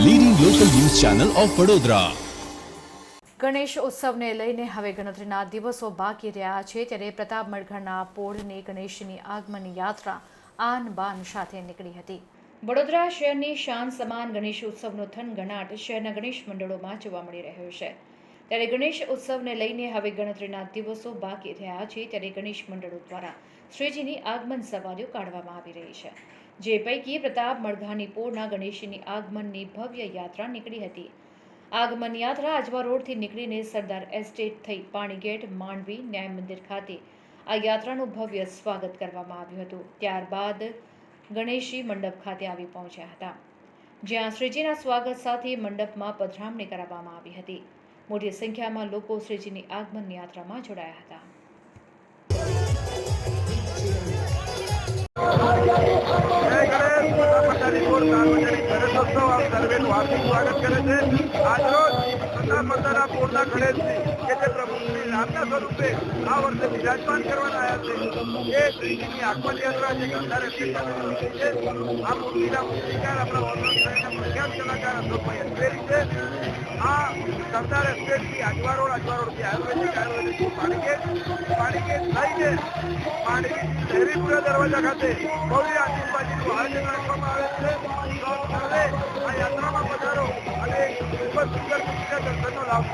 Channel of Vadodara Ganesh ઉત્સવને લઈને હવે ગણતરીના દિવસો બાકી રહ્યા છે. ત્યારે પ્રતાપ મડઘરના પોળની ગણેશની આગમન યાત્રા આન બાન સાથે નીકળી હતી. વડોદરા શહેરની શાન સમાન ગણેશ ઉત્સવનો થનગણાટ શહેરના ગણેશ મંડળોમાં જોવા મળી રહ્યો છે. ત્યારે ગણેશ ઉત્સવને લઈને હવે ગણતરીના દિવસો બાકી રહ્યા છે ત્યારે ગણેશ મંડળો દ્વારા શ્રીજીની આગમન સવારીઓ કાઢવામાં આવી રહી છે. જે પૈકી પ્રતાપ મડઘાની પોળના ગણેશની આગમનની ભવ્ય યાત્રા નીકળી હતી. આગમન યાત્રા આજવા રોડથી નીકળીને સરદાર એસ્ટેટ થઈ પાણીગેટ માંડવી, ન્યાય મંદિર ખાતે આ યાત્રાનું ભવ્ય સ્વાગત કરવામાં આવ્યું હતું. ત્યારબાદ ગણેશજી મંડપ ખાતે આવી પહોંચ્યા હતા. જ્યાં શ્રીજીના સ્વાગત સાથે મંડપમાં પધરામણી કરાવવામાં આવી હતી. મોટી સંખ્યામાં લોકો શ્રીજીની આગમન યાત્રામાં જોડાયા હતા. સ્વાગત કરે છે આજરોજ બોર્ડના ગણેશજી પ્રભુ સ્વરૂપે આ વર્ષે બિરાજમાન કરવાના આવ્યા છે. એ શ્રીજીની આગમન યાત્રા છે ગંધાર છે આ મૂર્તિના મૂર્તિકાર, આપણા વડોદરા પ્રખ્યાત કલાકાર અશોકભાઈ અંધેરી છે. આ સરદાર એસ્ટેટથી આજવા રોડ આજવા આયુર્વેદિક આયુર્વેદિક પાણીગેટ પાણીગેટ થઈને પાણી શહેરીપુરા દરવાજા ખાતે ભવ્ય આતિશબાજીનું આયોજન રાખવામાં આવે છે. આ યાત્રામાં પધારો અને ખૂબ જ સુંદર દર્શનનો લાભ